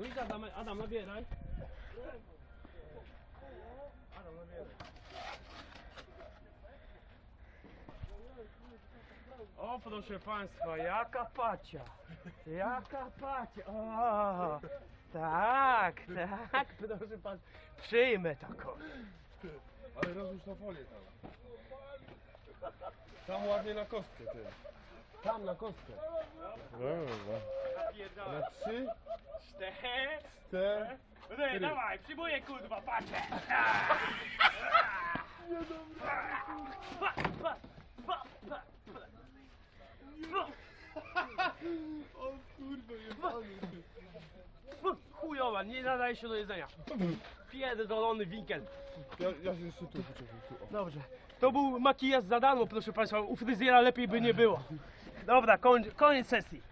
Adam, Adam nabieraj. Adam nabieraj. O, proszę Państwa, jaka pacia. Jaka pacia. O, tak, tak, proszę Pan. Przyjmę taką. Ale rozłóż na folię tam. Tam ładnie na kostkę ty. Tam na kostkę. Na trzy, Cztery. cztery. Ej, dawaj, przyjmuję kurwa, patrzę. O kurde, jebany. Chujowa, nie nadaje się do jedzenia. Pierdolony winkel. Ja, ja się jeszcze tu o. Dobrze. To był makijaż za darmo, proszę Państwa. U fryzjera lepiej by nie było. Dobra, koń, koniec sesji.